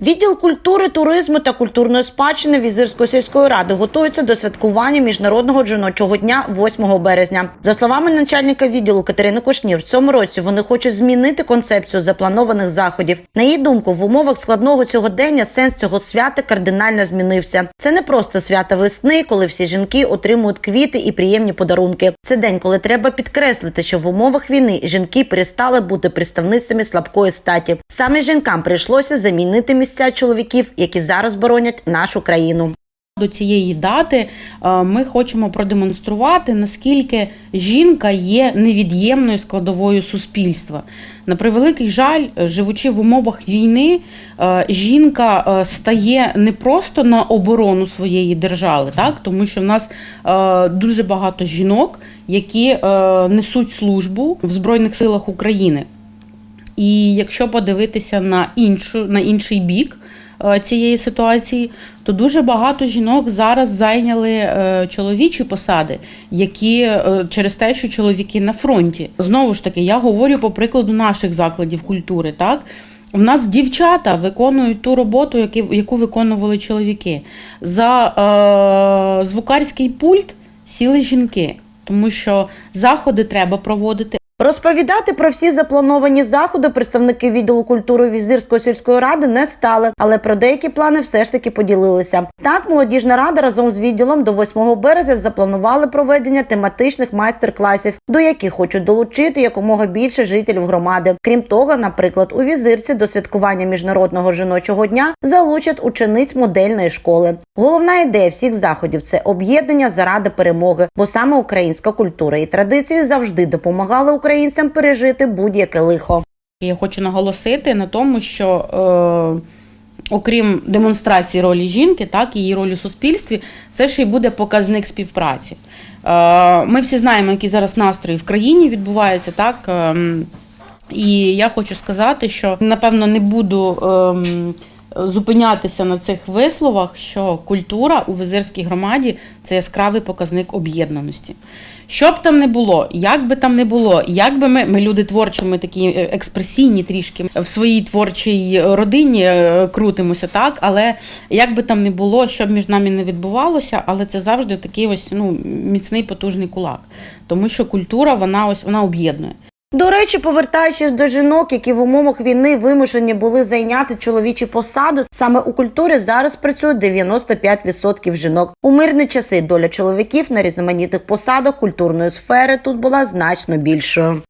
Відділ культури, туризму та культурної спадщини Візирської сільської ради готується до святкування міжнародного жіночого дня 8 березня. За словами начальника відділу Катерини Кошнір, в цьому році вони хочуть змінити концепцію запланованих заходів. На її думку, в умовах складного сьогодення сенс цього свята кардинально змінився. Це не просто свято весни, коли всі жінки отримують квіти і приємні подарунки. Це день, коли треба підкреслити, що в умовах війни жінки перестали бути представницями слабкої статі. Саме жінкам прийшлося замінити місця чоловіків, які зараз боронять нашу країну. До цієї дати е, ми хочемо продемонструвати, наскільки жінка є невід'ємною складовою суспільства. На превеликий жаль, живучи в умовах війни, е, жінка е, стає не просто на оборону своєї держави, так тому що в нас дуже багато жінок, які несуть службу в Збройних силах України. І якщо подивитися на іншу на інший бік е, цієї ситуації, то дуже багато жінок зараз зайняли е, чоловічі посади, які е, через те, що чоловіки на фронті. Знову ж таки, я говорю по прикладу наших закладів культури. Так в нас дівчата виконують ту роботу, яку виконували чоловіки. За е, звукарський пульт сіли жінки, тому що заходи треба проводити. Розповідати про всі заплановані заходи представники відділу культури Візирської сільської ради не стали, але про деякі плани все ж таки поділилися. Так, молодіжна рада разом з відділом до 8 березня запланували проведення тематичних майстер-класів, до яких хочуть долучити якомога більше жителів громади. Крім того, наприклад, у візирці до святкування міжнародного жіночого дня залучать учениць модельної школи. Головна ідея всіх заходів це об'єднання заради перемоги, бо саме українська культура і традиції завжди допомагали українцям пережити будь-яке лихо. Я хочу наголосити на тому, що е, окрім демонстрації ролі жінки, так її ролі у суспільстві, це ще й буде показник співпраці. Е, ми всі знаємо, які зараз настрої в країні відбуваються, так. ем, і я хочу сказати, що напевно не буду ем, зупинятися на цих висловах, що культура у визирській громаді це яскравий показник об'єднаності. Що б там не було, як би там не було, як би ми, ми люди творчі, ми такі е, експресійні трішки в своїй творчій родині е, крутимося, так, але як би там не було, що б між нами не відбувалося, але це завжди такий ось ну, міцний потужний кулак. Тому що культура вона ось вона об'єднує. До речі, повертаючись до жінок, які в умовах війни вимушені були зайняти чоловічі посади, саме у культурі зараз працює 95% жінок. У мирні часи доля чоловіків на різноманітних посадах культурної сфери тут була значно більшою.